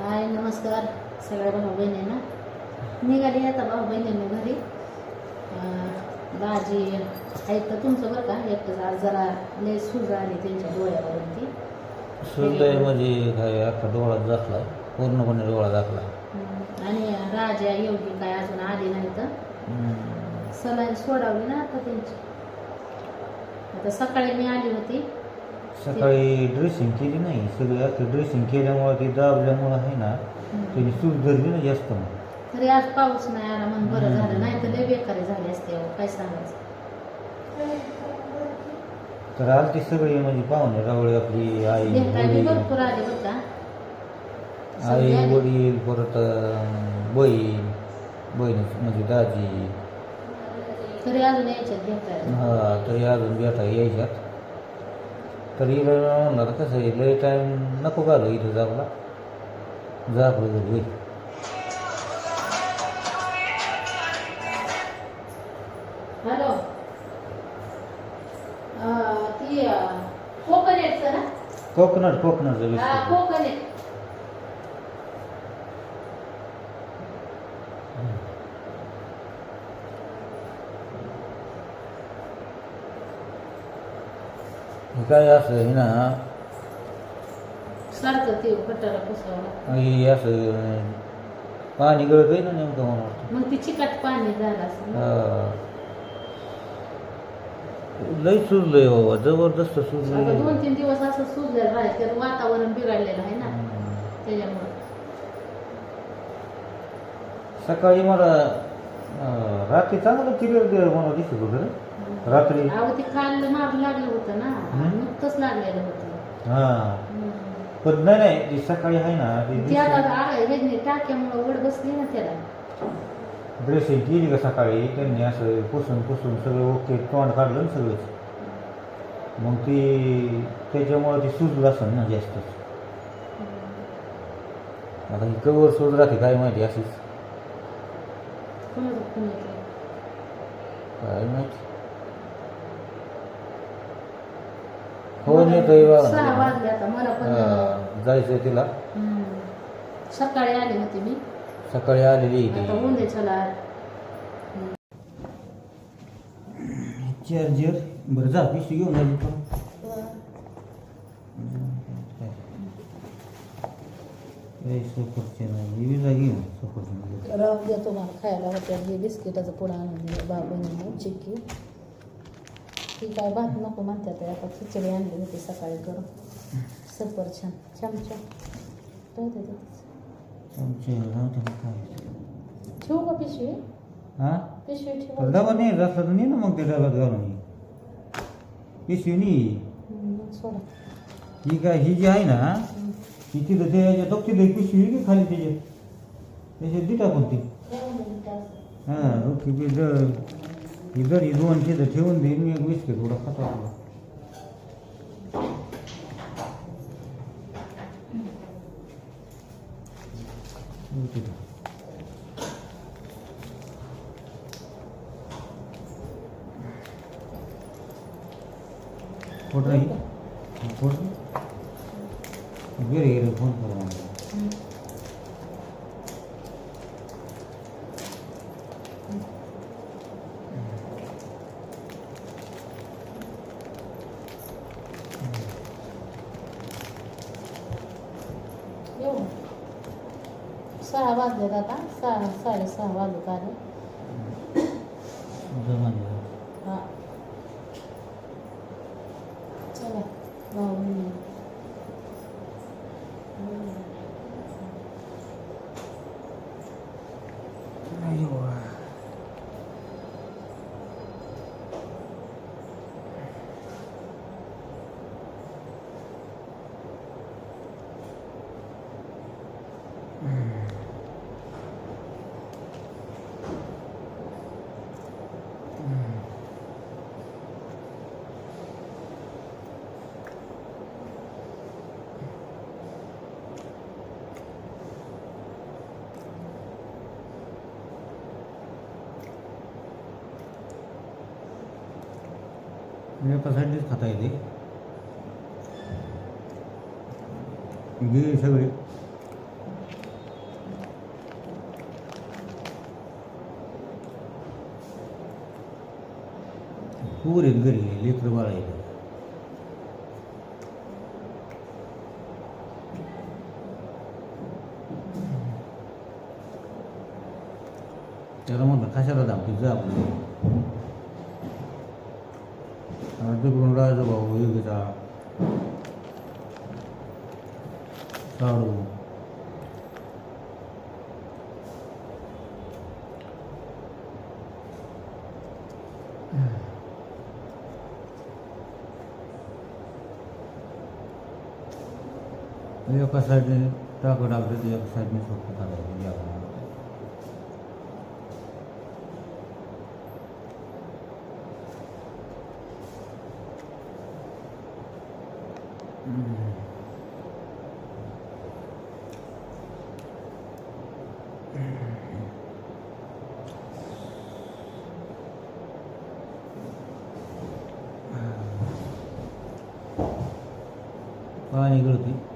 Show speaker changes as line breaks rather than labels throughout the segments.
हाय नमस्कार. सगळ्या भाऊ बहिणींना. निघाली आता भाऊ बहिणींना घरी. दाजी ऐकतं तुमचं बरं का? एकटं आज जरा लय सूज आली त्यांच्या डोळ्यावरती.
म्हणजे काय अख्खा डोळा दाखला पूर्णपणे डोळा दाखला
आणि राजा योगी काय अजून आली नाही तर सलाईन सोडावली ना आता त्यांची. आता सकाळी मी आली होती.
सकाळी ड्रेसिंग केली नाही. सगळी अख्खी ड्रेसिंग केल्यामुळं ती दाबल्यामुळं आहे ना त्याची सूज धरली ना जास्त मग.
तरी आज पाऊस नाही आला म्हणून बरं. झालं. नाही तर लय बेकारी झाली असते अहो, काय सांगायचं.
तर आज ती सगळी म्हणजे पाहुणे रावळे आपली आई वडील.
भरपूर आले बरं का सगळे
आई
आले.
वडील परत अं, बहीण बहीण म्हणजे दाजी.
तरी अजून यायच्यात भेटायला.
हा तरी अजून भेटा यायच्यात. तरी म्हणणार कसं आहे लय टाईम नको घालू इथं जापला जा आपलं घरी होईल
हॅलो ती
कोकनट बिस्किट
कोकोनट
हे काय असं आहे ना?
सारखं ते कटाला पुसावं.
हे असं पाणी गळत आहे ना नेमकं वाटतं
मग ती चिकट पाणी झालं असं
हा. लय सुजलंय बाबा जबरदस्त
आता
सुजलंय
दोन तीन दिवस असं सुजलेलं आहे त्यात वातावरण बिघडलेलं आहे ना. त्याच्यामुळे.
सकाळी मला अं, रात्री चांगलं क्लिअर दे मला दिसत होतं. रे. रात्री?
अहो ते काल माग लागलं होतं ना.
हम्म.
नुकतंच लागलेलं होतं.
हा. पण नाही नाही ती सकाळी आहे ना
ती आता टाक्यामुळे उघड बसली ना त्याला.
ड्रेसिंग केली का सकाळी? त्यांनी असं पुसून पुसून सगळं ओके तोंड काढलं ना सगळंच. मग ती त्याच्यामुळे ती सुजलं असेल ना जास्तच आता ही कवर सूज राहते काय माहिती अशीच.
कोणाचं फोन येतोय?
काय माहिती. फोन येतोय
सहा
बघा
वाजले आता मला पण.
हा, जायचंय तिला.
हम्म. सकाळी आली होती मी.
सकाळी आलेली
आता
ती.
उद्या चला.
चार्जर. बरं जा पिशवी घेऊन आली पण मी जा घेऊन
राहू द्या तुम्हाला खायला. होत्या हे बिस्किटाचं पुढं आणून दिलं बाबांनी चिक्की. ती काय भात नको म्हणतात आता खिचडी आणली होती सकाळी करून. सफरछंद चमचा. राहू दे तिथेच.
चमचे नव्हते मग काय?
ठेवू का पिशवी?
हा?
पिशवी ठेवू.
डबा नाही तर नाही ना मग ते डब्यात घालून. पिशवी नाही.
सोडा.
ही काय ही जी आहे ना. ही तिथं ते याच्या एक पिशवी आहे की खाली त्याच्यात? त्याच्यात दी टाकून ती.
असं.
हां ओके इधर जर ही तिथं ठेवून देईन मी एक बिस्किट थोडा खातो आपला. फोटो फोटो गेले गेले फोन करा
येऊ सहा वाजलेत आता. सहा साडेसहा वाजत आले.
म्हणजे पसाडलीच खाता येते. गिर सगळे. पूर आहेत घरी लेकरं बाळा येतं त्याला म्हटलं कशाला दाखवू जा आपलं あのうん、의역가살들따그라그래도역사진속보다는의미하구나 टाकायचं या कामाला. पाणी गळती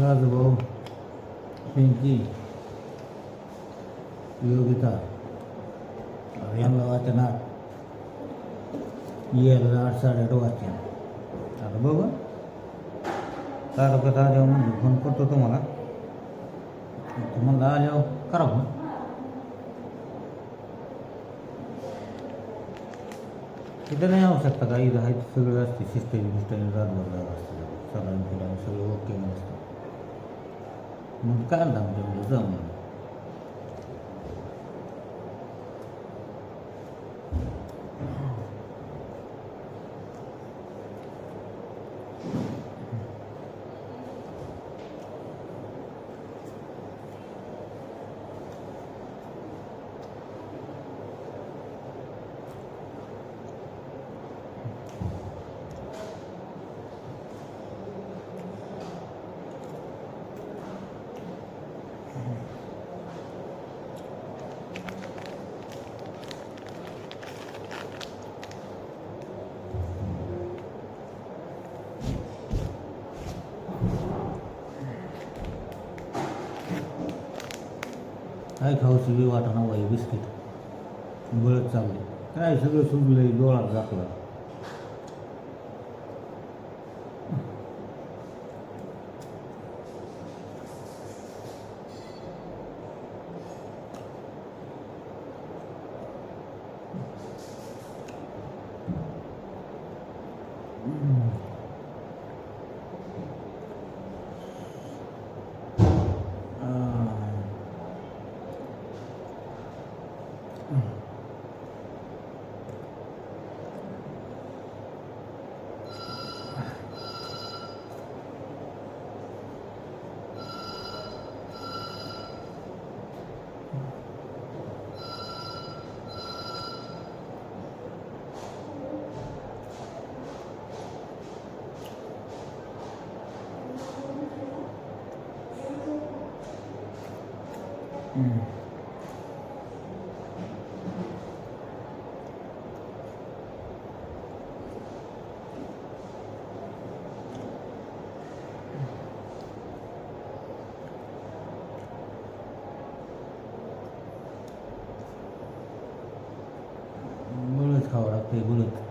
राजभाऊ पिंकी योगिता यांना वाचना यायला आठ साडेआठ वाजता आता बघू तालुक्यात आल्यावर म्हणजे फोन करतो तुम्हाला. तुम्हाला आल्यावर करा फोन. तिथं नाही आवश्यकता का? इथं आहे सगळं असते बिस्ताची रातभर जागा असते. सगळ्यांनी फिरायला सगळं ओके नसतं मग काय आमच्या जाऊ म्हणून काय खाऊची बी वाटाणा वाई बिस्किट बळत चालले काय सगळं सुजलं डोळा झाकला 음. 물을 사오라 배부는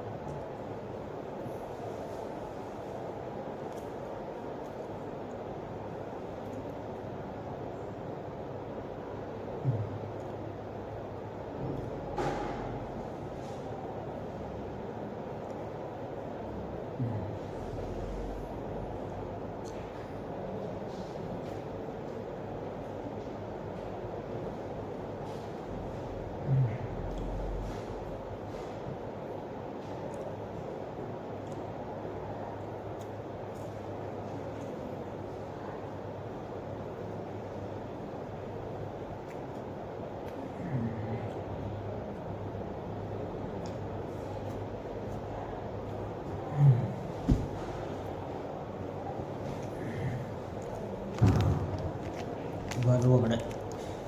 അതുപോലെ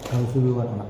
കൗസുബി വർമ്മ